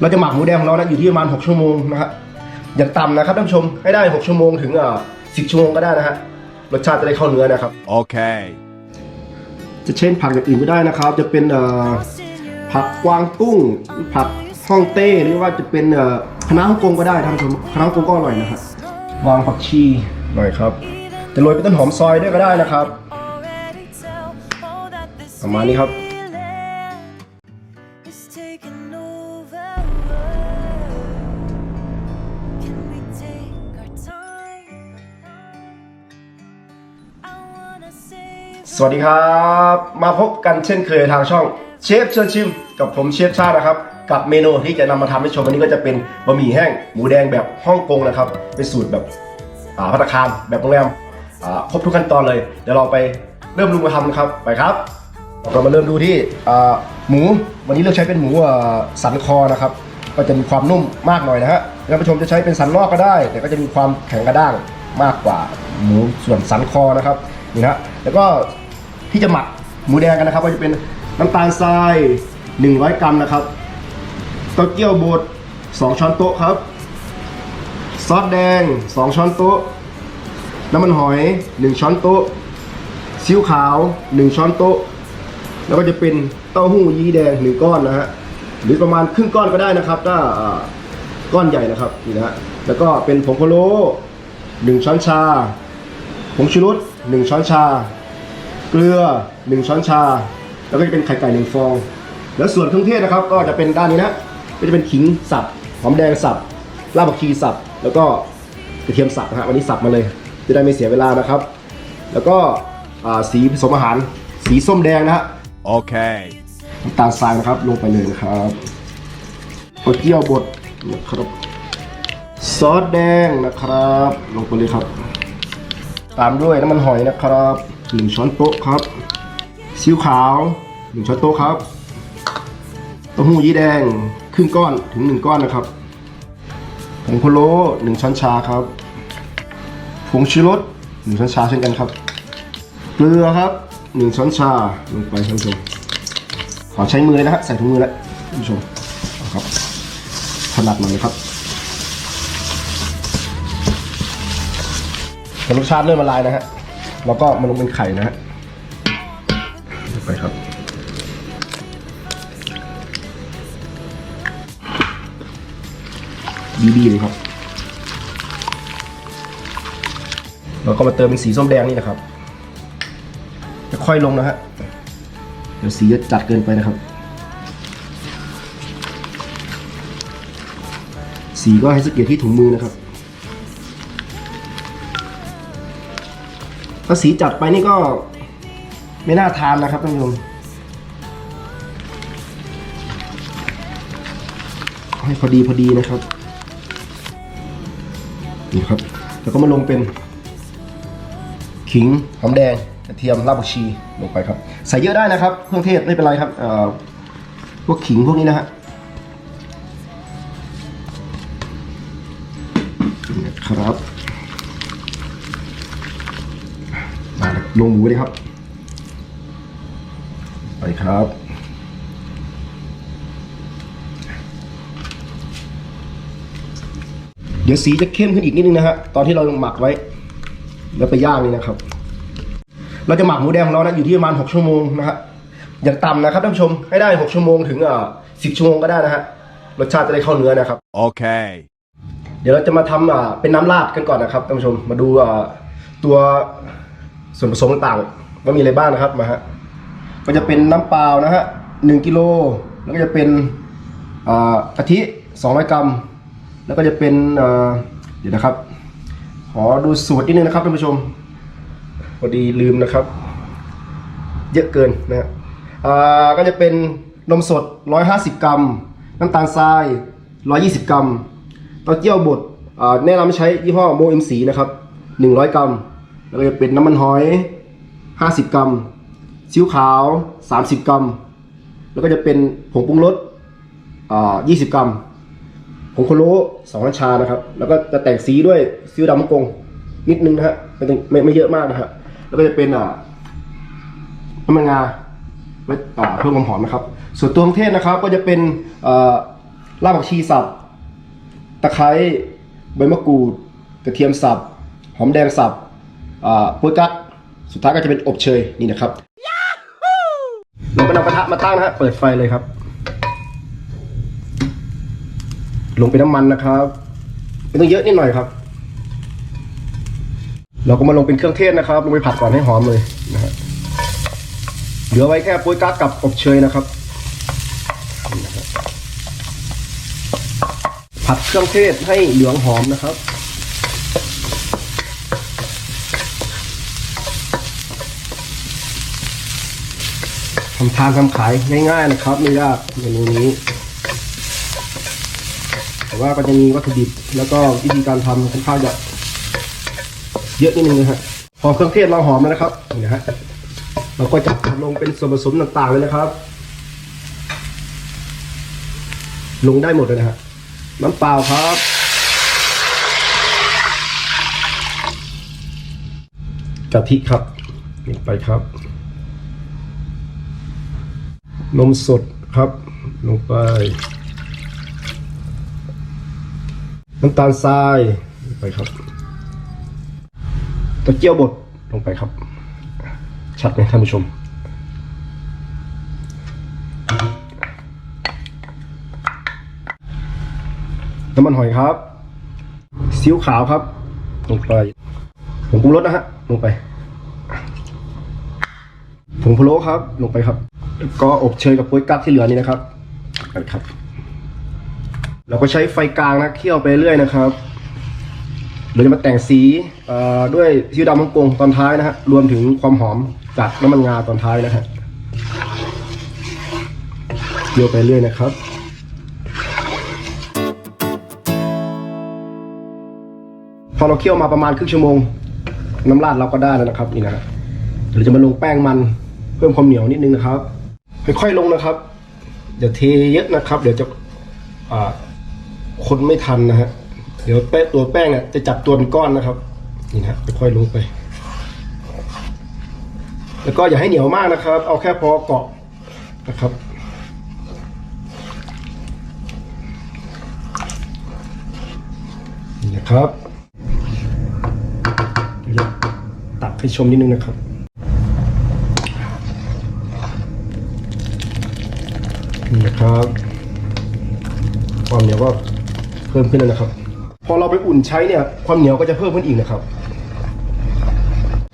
เราจะหมักหมูแดงของเรานะอยู่ที่ประมาณ 6 ชั่วโมงนะฮะอย่างต่ำนะครับท่านผู้ชมให้ได้ 6 ชั่วโมงถึงอ่า10ชั่วโมงก็ได้นะฮะรสชาติจะได้เข้าเนื้อนะครับ Okay. จะเช่นผักอย่างอื่นก็ได้นะครับ จะเป็นเอ่อผักกวางตุ้ง ผักฮ่องเต้หรือว่าจะเป็นเอ่อคณะน้าฮ่องกงก็ได้ท่านผู้ชมคณะน้าฮ่องกงก็อร่อยนะครับวางผักชีหน่อยครับ จะโรยเป็นต้นหอมซอยด้วยก็ได้นะครับ ประมาณนี้ครับ It's taking over. สวัสดีครับ มาพบกันเช่นเคยทางช่องเชฟเชิญชิม กับผมเชฟชาตินะครับ กับเมนูที่จะนำมาทำให้ชมวันนี้ก็จะเป็นบะหมี่แห้งหมูแดงแบบฮ่องกงนะครับ เป็นสูตรแบบพัตตาคารแบบโรงแรมครบทุกขั้นตอนเลยเดี๋ยวเราไปเริ่มลงมือทำนะครับไปครับ เรามาเริ่มดูที่หมูวันนี้เลือกใช้เป็นหมูสันคอนะครับ ก็จะมีความนุ่มมากหน่อยนะฮะท่านผู้ชมจะใช้เป็นสันนอกก็ได้ แต่ก็จะมีความแข็งกระด้างมากกว่าหมูส่วนสันคอนะครับนี่นะฮะแล้วก็ ที่จะหมักหมูแดงกันนะครับ ก็จะเป็นน้ำตาลทราย 100 กรัมนะครับเต้าเจี้ยวบด2ช้อนโต๊ะครับ ซอสแดง 2 ช้อนโต๊ะ น้ำมันหอย 1 ช้อนโต๊ะซีอิ๊วขาว 1 ช้อนโต๊ะ แล้วก็จะเป็นเต้าหู้ยี้แดงหนึ่งก้อนนะฮะหรือประมาณครึ่งก้อนก็ได้นะครับถ้าก้อนใหญ่นะครับนี่นะฮะแล้วก็เป็นผงพะโล้หนึ่งช้อนชาผงชูรสหนึ่งช้อนชา เกลือหนึ่งช้อนชา แล้วก็จะเป็นไข่ไก่หนึ่งฟอง แล้วส่วนเครื่องเทศนะครับ ก็จะเป็นด้านนี้นะ ก็จะเป็นขิงสับ หอมแดงสับ รากผักชีสับ แล้วก็กระเทียมสับนะฮะ วันนี้สับมาเลย จะได้ไม่เสียเวลานะครับ แล้วก็อ่าสีผสมอาหาร สีส้มแดงนะฮะ Okay. น้ำตาลทรายนะครับ ลงไปเลยนะครับเต้าเจี้ยวบดนะครับ ซอสแดงนะครับ ลงไปเลยครับ ตามด้วยน้ำมันหอยนะครับ หนึ่งช้อนโต๊ะครับซีอิ๊วขาวหนึ่งช้อนโต๊ะครับเต้าหู้ยี้แดงครึ่งก้อนถึงหนึ่งก้อนนะครับผงพะโล้หนึ่งช้อนชาครับผงชูรสหนึ่งช้อนชาเช่นกันครับเกลือครับหนึ่งช้อนชาลงไปท่านผู้ชมขอใช้มือเลยนะฮะใส่ถุงมือแล้วท่านผู้ชมครับถนัดหน่อยครับรสชาติเริ่มละลายนะฮะ เราก็มาลงเป็นไข่นะฮะไปครับ ดีๆเลยครับ เราก็มาเติมเป็นสีส้มแดงนี่นะครับ จะค่อยลงนะฮะ เดี๋ยวสีจะจัดเกินไปนะครับ สีก็ให้สังเกตที่ถุงมือนะครับ ถ้าสีจัดไปนี่ก็ไม่น่าทานนะครับท่านผู้ชมให้พอดีพอดีนะครับนี่ครับ แล้วก็มาลงเป็นขิงหอมแดงกระเทียมรากผักชีลงไปครับ ใส่เยอะได้นะครับ เครื่องเทศไม่เป็นไรครับเอ่อพวกขิงพวกนี้นะฮะนี่นะครับ ลงหมูเลยครับ ไปครับ เดี๋ยวสีจะเข้มขึ้นอีกนิดนึงนะฮะตอนที่เราหมักไว้ แล้วไปย่างนี่นะครับ เราจะหมักหมูแดงของเรานะอยู่ที่ประมาณ6ชั่วโมงนะครับอย่างต่ำนะครับท่านผู้ชมให้ได้ 6 ชั่วโมงถึงอ่า10ชั่วโมงก็ได้นะฮะรสชาติจะได้เข้าเนื้อนะครับ Okay. เดี๋ยวเราจะมาทำอ่าเป็นน้ำราดกันก่อนนะครับท่านผู้ชมมาดูอ่าตัว ส่วนผสมต่างๆว่ามีอะไรบ้างนะครับมาฮะก็จะเป็นน้ำเปล่านะฮะหนึ่งกิโลแล้วก็จะเป็นอ่ากะทิ200 กรัม แล้วก็จะเป็นเดี๋ยวนะครับ ขอดูสูตรนิดนึงนะครับท่านผู้ชมพอดีลืมนะครับ เยอะเกินนะฮะก็จะเป็นนมสด 150 กรัม น้ำตาลทราย 120 กรัมเต้าเจี้ยวบดอ่าแนะนำใช้ยี่ห้อโมเอ็มสีนะครับ 100 กรัม แล้วก็จะเป็นน้ำมันหอย 50 กรัมซีอิ๊วขาว 30 กรัม แล้วก็จะเป็นผงปรุงรสอ่า20 กรัม ผงโคโลสองช้อนชานะครับ แล้วก็จะแต่งสีด้วยซีอิ๊วดำฮ่องกงนิดนึงนะฮะไม่ต้องไม่ไม่เยอะมากนะฮะแล้วก็จะเป็นอ่าน้ำมันงาไว้อ่าเพิ่มความหอมนะครับ ส่วนตัวเครื่องเทศนะครับ ก็จะเป็นอ่ารากผักชีสับตะไคร้ใบมะกรูด กระเทียมสับ หอมแดงสับ โป๊ยกั๊กสุดท้ายก็จะเป็นอบเชยนี่นะครับเราก็นำกระทะมาตั้งนะฮะเปิดไฟเลยครับ ลงไปน้ำมันนะครับไม่ต้องเยอะนิดหน่อยครับ เราก็มาลงเป็นเครื่องเทศนะครับ ลงไปผัดก่อนให้หอมเลยนะฮะเหลือไว้แค่โป๊ยกั๊กกับอบเชยนะครับนี่นะครับผัดเครื่องเทศให้เหลืองหอมนะครับ ทำทานทำขายง่ายๆนะครับ ไม่ยากเมนูนี้ แต่ว่าก็จะมีวัตถุดิบแล้วก็วิธีการทำค่อนข้างจะเยอะนิดนึงนะฮะพอเครื่องเทศเราหอมแล้วนะครับนี่นะฮะเราก็จะลงเป็นส่วนผสมต่างๆเลยนะครับ ลงได้หมดเลยนะฮะน้ำเปล่าครับกะทิครับลงไปครับ นมสดครับ ลงไป น้ำตาลทรายลงไปครับตะเกียวบดลงไปครับ ชัดไหมท่านผู้ชม น้ำมันหอยครับซีอิ๊วขาวครับ ลงไปผงปรุงรสนะฮะลงไปผงพะโล้ครับ ลงไปครับแล้ว ก็อบเชยกับโป๊ยกั๊กที่เหลือนี่นะครับกันครับ เราก็ใช้ไฟกลางนะเคี่ยวไปเรื่อยนะครับเราจะมาแต่งสีด้วยซีอิ๊วดำฮ่องกงตอนท้ายนะฮะรวมถึงความหอมจากน้ำมันงาตอนท้ายนะฮะเคี่ยวไปเรื่อยนะครับพอเราเคี่ยวมาประมาณครึ่งชั่วโมง น้ำราดเราก็ได้แล้วนะครับนี่นะฮะเดี๋ยวเราจะมาลงแป้งมันเพิ่มความเหนียวนิดนึงนะครับ ค่อยๆลงนะครับอย่าเทเยอะนะครับ เดี๋ยวจะคนไม่ทันนะฮะ เดี๋ยวแป้งตัวแป้งเนี่ยจะจับตัวเป็นก้อนนะครับ นี่นะฮะค่อยๆลงไป แล้วก็อย่าให้เหนียวมากนะครับ เอาแค่พอเกาะนะครับนี่นะครับเดี๋ยวตักให้ชมนิดนึงนะครับ นี่นะครับความเหนียวก็เพิ่มขึ้นแล้วนะครับ พอเราไปอุ่นใช้เนี่ย ความเหนียวก็จะเพิ่มขึ้นอีกนะครับ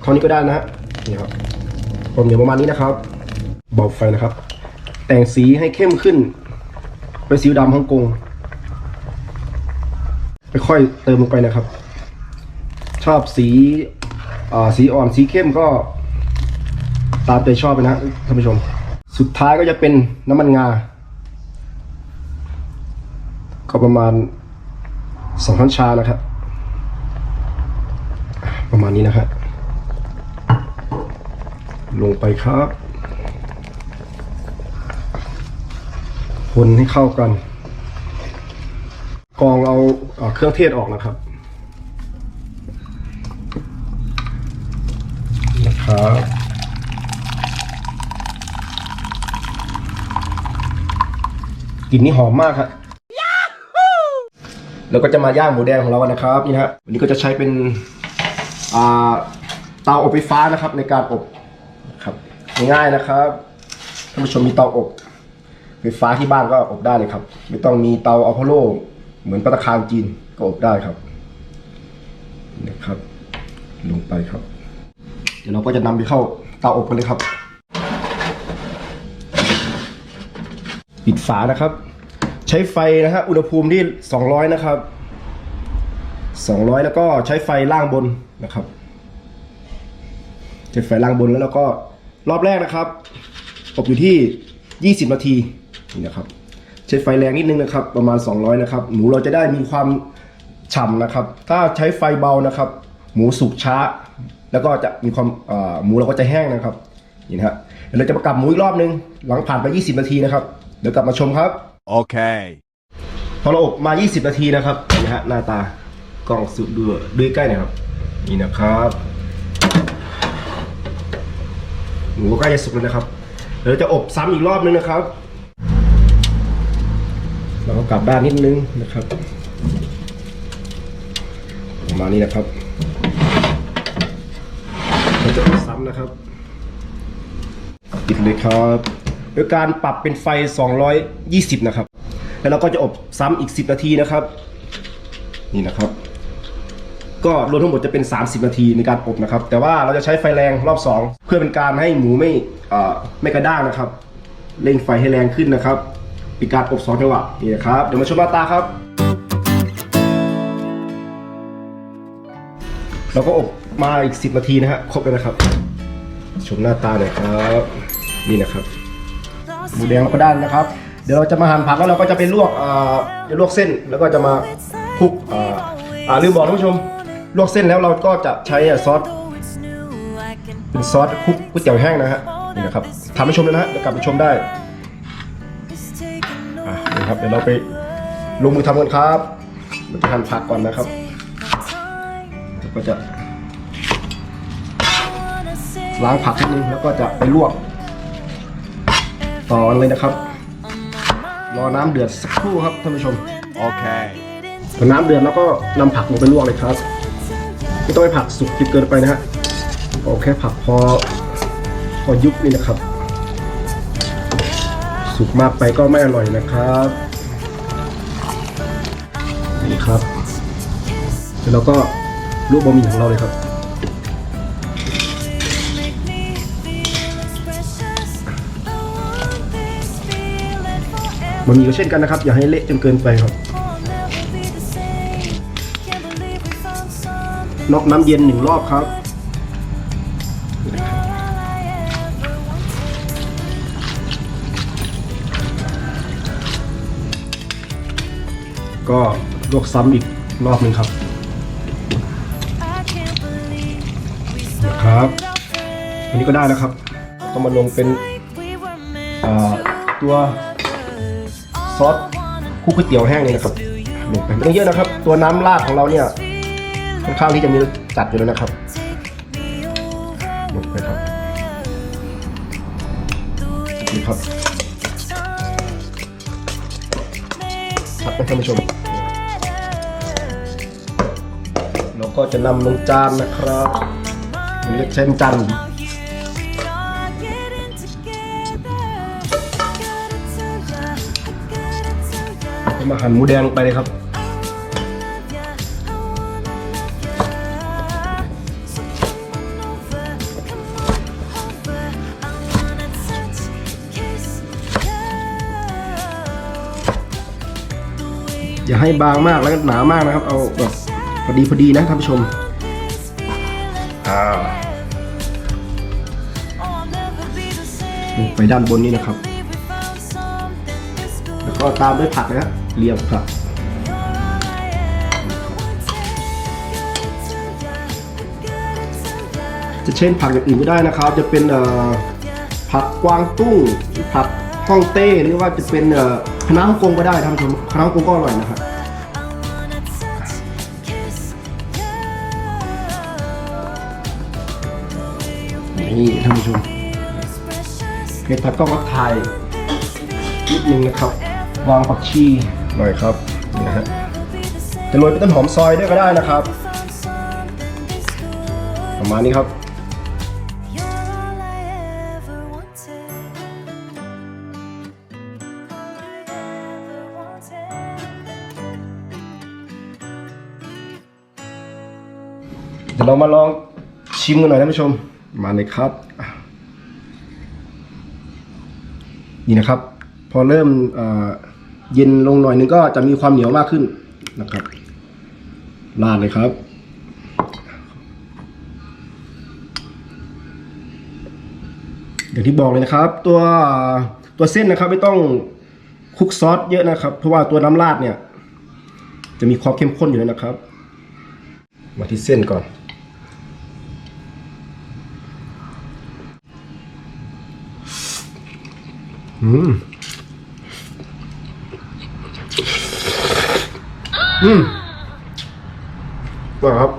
เท่านี้ก็ได้นะฮะนี่ครับความเหนียวประมาณนี้นะครับ เบาไฟนะครับ แต่งสีให้เข้มขึ้นเป็นสีดำฮ่องกงไปค่อยเติมลงไปนะครับ ชอบสีอ่าสีอ่อนสีเข้มก็ตามใจชอบไปนะท่านผู้ชม สุดท้ายก็จะเป็นน้ำมันงา ก็ประมาณสองช้อนชานะครับ ประมาณนี้นะครับลงไปครับ คนให้เข้ากันกรองเอาเครื่องเทศออกนะครับ ก ลิ่นนี่หอมมากครับแล้วก็จะมาย่างหมูแดงของเรากันนะครับนี่นะฮะวันนี้ก็จะใช้เป็นอ่าเตาอบไฟฟ้านะครับ ในการอบครับง่ายๆนะครับท่านผู้ชมมีเตาอบไฟฟ้าที่บ้านก็อบได้เลยครับ ไม่ต้องมีเตาอัลพโลเหมือนปัตตาคารจีนก็อบได้ครับนี่นะครับ ลงไปครับ เดี๋ยวเราก็จะนำไปเข้าเตาอบกันเลยครับ ปิดฝานะครับ ใช้ไฟนะฮะอุณหภูมิที่ 200 นะครับ 200 แล้วก็ใช้ไฟล่างบนนะครับใช้ไฟล่างบนแล้วเราก็รอบแรกนะครับอบอยู่ที่ 20 นาทีนี่นะครับ ใช้ไฟแรงนิดนึงนะครับ ประมาณ 200 นะครับ หมูเราจะได้มีความฉ่ำนะครับ ถ้าใช้ไฟเบานะครับ หมูสุกช้า แล้วก็จะมีความหมูเราก็จะแห้งนะครับนี่นะฮะเดี๋ยวเราจะประกลับหมูอีกรอบนึง หลังผ่านไป 20 นาทีนะครับ ดี๋ยวกลับมาชมครับ Okay. พอเราอบมา 20 นาทีนะครับเห็นไหมฮะหน้าตากล้องสุดดูดูใกล้หน่อยครับ นี่นะครับหมูก็ใกล้จะสุกแล้วนะครับเดี๋ยวจะอบซ้ำอีกรอบนึงนะครับแล้วก็กลับด้านนิดนึงนะครับประมาณนี้นะครับเราจะไม่ซ้ำนะครับปิดเลยครับ โดยการปรับเป็นไฟ 220 นะครับ แล้วเราก็จะอบซ้ำอีก 10 นาทีนะครับ นี่นะครับ ก็รวมทั้งหมดจะเป็น 30 นาทีในการอบนะครับ แต่ว่าเราจะใช้ไฟแรงรอบ 2 เพื่อเป็นการให้หมูไม่ไม่กระด้างนะครับ เร่งไฟให้แรงขึ้นนะครับเป็นการอบสองจังหวะนี่นะครับ เดี๋ยวมาชมหน้าตาครับเราก็อบมาอีก 10 นาทีนะฮะครบแล้วนะครับ ชมหน้าตาหน่อยครับ นี่นะครับ หมูแดงเราก็ได้นะครับ เดี๋ยวเราจะมาหั่นผักแล้วเราก็จะไปลวกเอ่อจะลวกเส้นแล้วก็จะมาคลุกเอ่ออ่าลืมบอกท่านผู้ชม ลวกเส้นแล้วเราก็จะใช้ซอสเป็นซอสคลุกก๋วยเตี๋ยวแห้งนะฮะนี่นะครับทำให้ชมเลยนะฮะเดี๋ยวกลับไปชมได้อะนี่ครับเดี๋ยวเราไปลงมือทำกันครับเราจะหั่นผักก่อนนะครับแล้วก็จะล้างผักนิดนึงแล้วก็จะไปลวก ต่อกันเลยนะครับ รอน้ำเดือดสักครู่ครับท่านผู้ชม Okay. พอน้ำเดือดแล้วก็นำผักลงไปลวกเลยครับไม่ต้องให้ผักสุกจนเกินไปนะฮะเอาแค่ผักพอพอยุบนี่นะครับ สุกมากไปก็ไม่อร่อยนะครับนี่ครับแล้วเราก็ลวกบะหมี่ของเราเลยครับ บะหมี่ก็เช่นกันนะครับ อย่าให้เละจนเกินไปครับนอกน้ำเย็นหนึ่งรอบครับ ก็ลวกซ้ำอีกรอบหนึ่งครับนะครับอันนี้ก็ได้แล้วครับ ต้องมาลงเป็นตัว ซอสคลุกก๋วยเตี๋ยวแห้งนี่นะครับไปไม่ต้องเยอะนะครับ ตัวน้ำราดของเราเนี่ยค่อนข้างที่จะมีจัดอยู่แล้วนะครับไปครับนี่ครับครับท่านผู้ชมเราก็จะนำลงจานนะครับอันนี้เช่นจัน มาหั่นหมูแดงลงไปเลยครับ อย่าให้บางมากแล้วก็หนามากนะครับ เอาแบบพอดีพอดีนะท่านผู้ชมอ่าลงไปด้านบนนี้นะครับ แล้วก็ตามด้วยผักนะฮะ เรียงผักจะเช่นผักอย่างอื่นก็ได้นะครับ จะเป็นผักกวางตุ้งผักฮ่องเต้หรือว่าจะเป็นคณะน้าฮ่องกงก็ได้ท่านผู้ชมคณะน้าฮ่องกงก็อร่อยนะครับนี่ท่านผู้ชมเห็ดผัดกล้องก็ถ่ายนิดนึงนะครับ วางผักชี หน่อยครับนี่นะฮะจะโรยเป็นต้นหอมซอยด้วยก็ได้นะครับ ประมาณนี้ครับเดี๋ยวเรามาลองชิมกันหน่อยท่านผู้ชม มาเลยครับ นี่นะครับ พอเริ่มอ่อ เย็นลงหน่อยนึงก็จะมีความเหนียวมากขึ้นนะครับราดเลยครับ อย่างที่บอกเลยนะครับ ตัวตัวเส้นนะครับไม่ต้องคลุกซอสเยอะนะครับ เพราะว่าตัวน้ำราดเนี่ย จะมีความเข้มข้นอยู่แล้วนะครับ มาที่เส้นก่อนอืม อืมนะครับ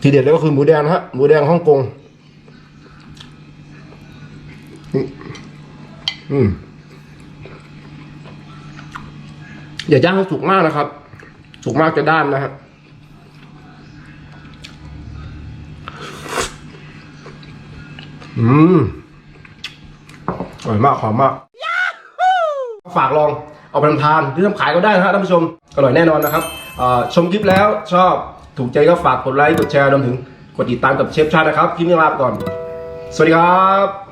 ทีเด็ดเลยก็คือหมูแดงนะฮะ หมูแดงฮ่องกง อืมอืมอย่าย่างให้สุกมากนะครับ สุกมากจะด้านนะครับอืมอร่อยมากหอมมาก ฝากลองเอาไปทำทานหรือทำขายก็ได้นะฮะท่านผู้ชม อร่อยแน่นอนนะครับชมคลิปแล้วชอบถูกใจก็ฝากกดไลค์กดแชร์รวมถึงกดติดตามกับเชฟชาตินะครับคลิปนี้ลาไปก่อน สวัสดีครับ